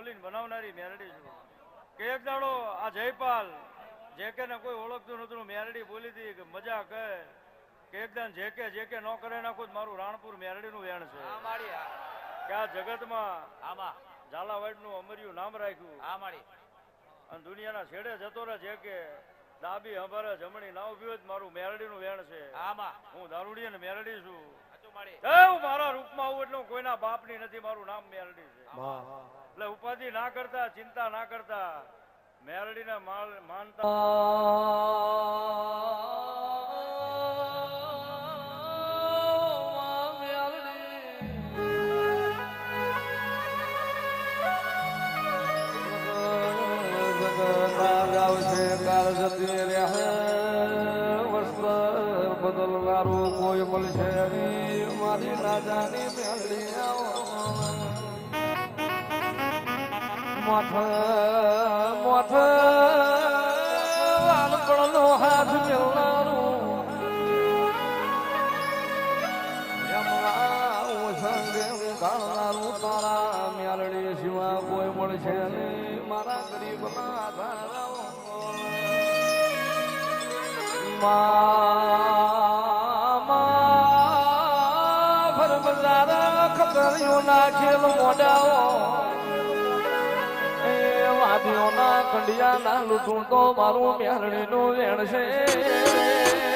બોલીને બનાવનારી મેરડી છું. કે એક દાડો આ જયપાલ જે કે ને કોઈ ઓળખતું નતું મેરડી બોલી હતી કે મજા કહે કે એકદમ જે કે જે કે ન કરે નાખું જ મારું રાણપુર મેરડીનું વેણ છે. કે આ જગતમાં આમાં ઝાલાવાડનું અમર્યું નામ રાખ્યું. આ મારી. અને દુનિયાના છેડે જતો રહે છે કે ડાબી હંભારે જમણી ના ઊભી હોય તો મારું મેરડીનું વેણ છે. આમાં હું દારૂડી ને મેરડી છું. સાચું માડી એ હું મારા રૂપમાં આવું એટલે કોઈના બાપની નથી મારું નામ મેરડી છે. એટલે ઉપાધિ ના કરતા, ચિંતા ના કરતા, મેરડીને માનતા બદલનારું કોઈ મળશે મારી રાજાની મેળડી મોઠ મોઠ વાલપણનો હાથ મેળનારું યમલા સંગે ગાળનારું તારા મેળડી સિવા કોઈ મળશે નહીં મારા ગરીબના ધારાઓ મા ફર બજારા ખતરીઓ નાખેલ મોઢાઓ એ વાદીઓના કંડિયાના લૂંટું તો મારું મેરણીનું વેણ છે.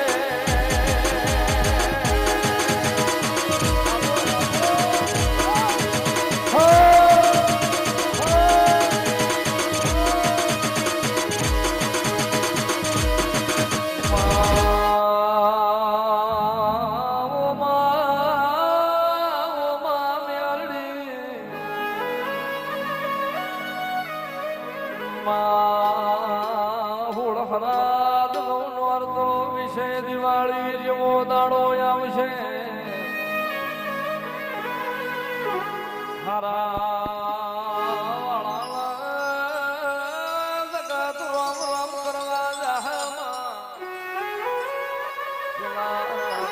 દિવાળી જેવો દાડો આવશે હારા જગત રામ રામ કરવા જાહમાં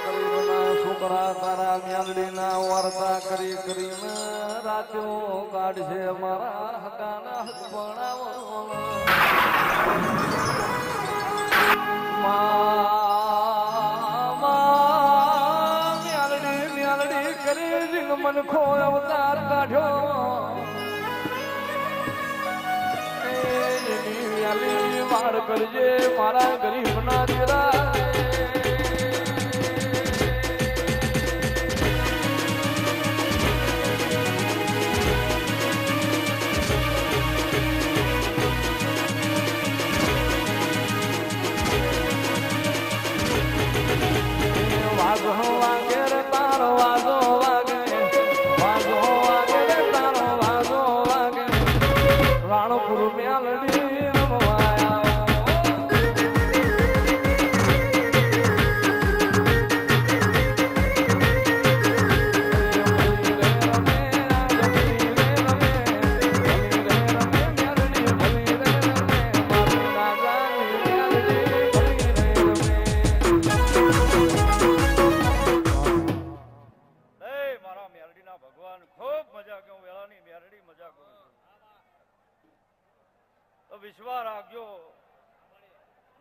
ગરીબના છોકરા તારા મ્યાલડીના વાર્તા કરી કરીને રાત્યો કાઢશે મારા હકાના હક રીંગ મન ખો અવતાર કાઢ્યો વાળ કરજે મારા ગરીબ ના વાઘો તો વિશ્વાસ રાખજો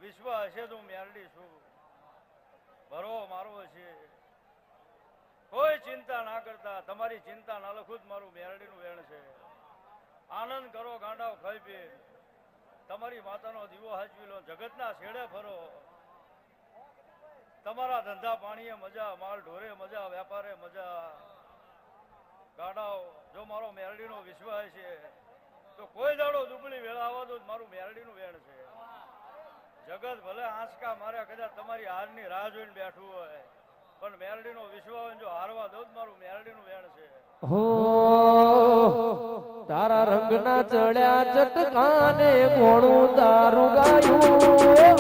વિશ્વાસ હશે તો મેરડી છું. ભરો મારો હશે કોઈ ચિંતા ના કરતા, તમારી ચિંતા ના લખું જ મારું મેરડીનું વેણ છે. આનંદ કરો, ગાંડાઓ ખાઈ પી તમારી માતાનો દીવો હાચવી લો, જગતના છેડે ફરો. તમારા ધંધા પાણીએ મજા, માલ ઢોરે મજા વેપારે મજા. ગાડાઓ, જો મારો મેરડીનો વિશ્વાસ છે તો કોઈ દાડો દુબળી વેળા આવવા તો મારું મેરડીનું વેણ છે. જગત ભલે આંચકા મારે, કદાચ તમારી હારની રાહ જોઈને બેઠું હોય. પણ મેરડીનો વિશ્વાસ જો હારવા દો મારું મેરડીનું વેણ છે. હો, તારા રંગના ચડ્યા ચટકાને ઘોડું તારું ગાયું.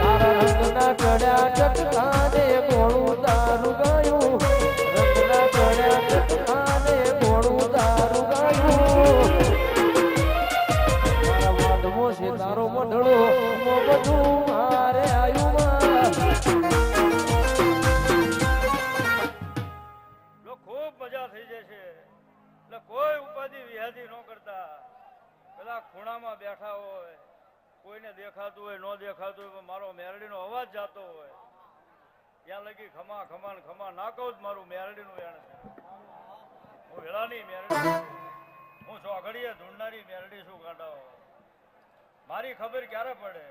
તારા રંગના ચડ્યા ચટકાને ઘોડું ખૂણામાં બેઠા હોય, કોઈને દેખાતું હોય, ન દેખાતું હોય, પણ મારો મેરડીનો અવાજ જાતો હોય, ત્યાં લગી ખમા ખમા ને ખમા નાખો જ મારું મેરડીનું છે હું વેળાની મેરડી. હું ચોઘડીએ ધૂંઢનારી મેરડી શું કાંટાઓ મારી ખબર ક્યારે પડે?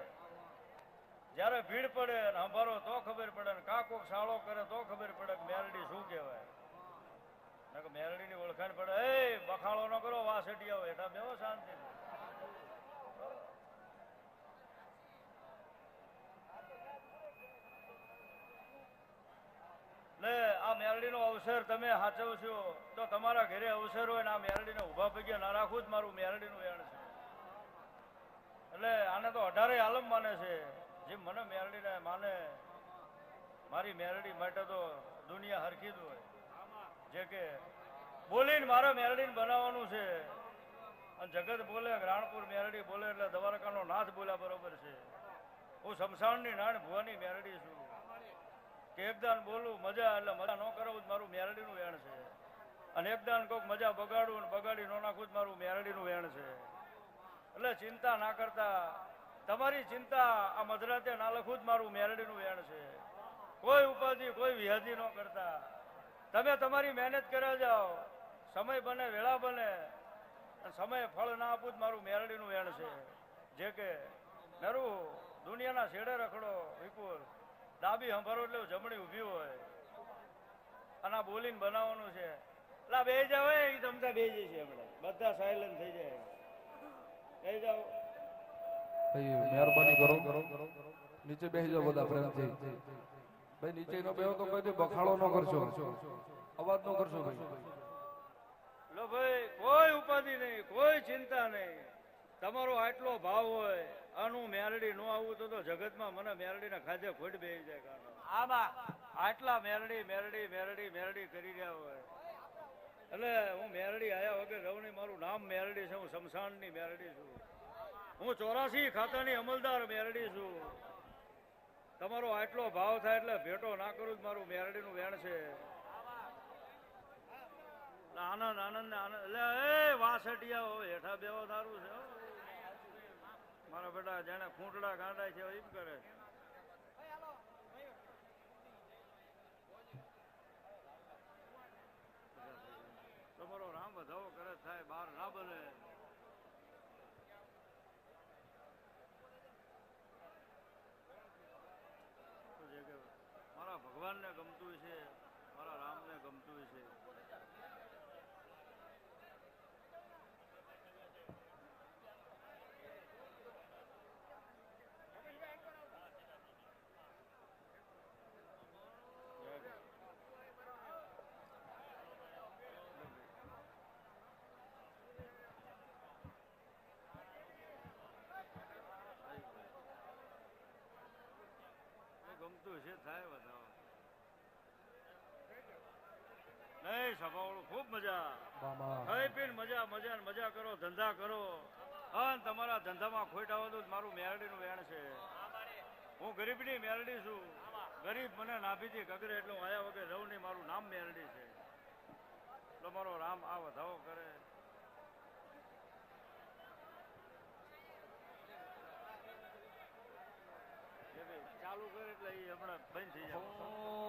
જ્યારે ભીડ પડે ને હંભારો તો ખબર પડે ને કાકો સાળો કરે, તો ખબર પડે કે મેરડી શું કહેવાય. મેરડીની ઓળખાણ પડે, એ બખાળો ન કરો વાસઢી આવે એટલા બેવો શાંતિ લે આ મેરડીનો અવસર તમે સાચવશો તો તમારા ઘરે અવસર હોય ને આ મેરડીને ઊભા પગે ના રાખવું જ મારું મેરડીનું વેણ છે. એટલે આને તો અઢારે આલમ માને છે. જે મને મેરડીને માને, મારી મેરડી માટે તો દુનિયા હરખી જ હોય. જે કે બોલીને મારે મેરડીને બનાવવાનું છે. અને જગત બોલે, રાણપુર મેરડી બોલે, એટલે દ્વારકાનો નાથ બોલ્યા બરોબર છે. હું શમશાનની નાણ ભુવાની મેરડી છું. કે એકદાન બોલું મજા, એટલે મજા ન કરવું જ મારું મેરડીનું વેણ છે. અને એકદાન કોક મજા બગાડું ને બગાડી ન નાખવું જ મારું મેરડીનું વેણ છે. એટલે ચિંતા ના કરતા, તમારી ચિંતા આ મધરાતે ના લખવું જ મારું મેરડીનું વેણ છે. કોઈ ઉપાધિ, કોઈ વ્યાધિ ન કરતા. તમે તમારી મહેનત કર્યા જાઓ, સમય બને, વેળા બને સમય ફળ ના આપું જ મારું મેરડીનું વેણ છે. જે કે નરું, દુનિયાના છેડે રખડો, વિપુલ. ડાબી હંભારો એટલે જમણી ઊભી હોય. અને આ બોલીને બનાવવાનું છે. એટલે બે જાવ એ તમતા બે જશે હમણાં. બધા સાયલન્ટ થઈ જાય. બે જાવ ભાઈ મહેરબાની કરો. નીચે બેસી જાવ બધા પ્રેમથી. ભાઈ નીચે નો બેહો તો કોઈ બખાડો ન કરશો. અવાજ ન કરશો ભાઈ. લો ભાઈ કોઈ ઉપાધિ નહીં કોઈ ચિંતા નહીં. તમારો આટલો ભાવ હોય. આનું મેરડી નો આવું તો તો જગતમાં મને મેરડીના ખાધે ખોટ બે જાય આમાં આટલા મેરડી મેરડી મેરડી મેરડી કરી રહ્યા હોય. એટલે હું મેરડી આયા વગર રહું નહીં. મારું નામ મેરડી છે. હું શમશાનની મેરડી છું. હું ચોરાસી ખાતાની અમલદાર મેરડી છું. તમારો આટલો ભાવ થાય એટલે ભેટો ના કરું જ મારું મેરડીનું વેણ છે. આનંદ આનંદ ને આનંદ એટલે એ વાસટિયા હોય હેઠા બેવા સારું છે બેટા જેને ખૂંટડા ગાંડા છે એમ કરે. તમારો રામ વધાવો કરે થાય બહાર ના બને મારા ભગવાનને ગમતું છે, મારા રામને ગમતું છે એ છે થાય વધાવો નહીં સભાવાળું ખૂબ મજા. ખાઈ પીને મજા મજા મજા કરો ધંધા કરો. હા તમારા ધંધામાં ખોટ આવતું જ મારું મેરડીનું વેણ છે. હું ગરીબની મેરડી છું. ગરીબ મને નાભીથી કગરે એટલે હું આયા વગર રહું નહીં મારું નામ મેરડી છે. એટલે મારો રામ આ વધાવો કરે એ ભાઈ ચાલુ કરે એટલે એ હમણાં બંધ થઈ જાય.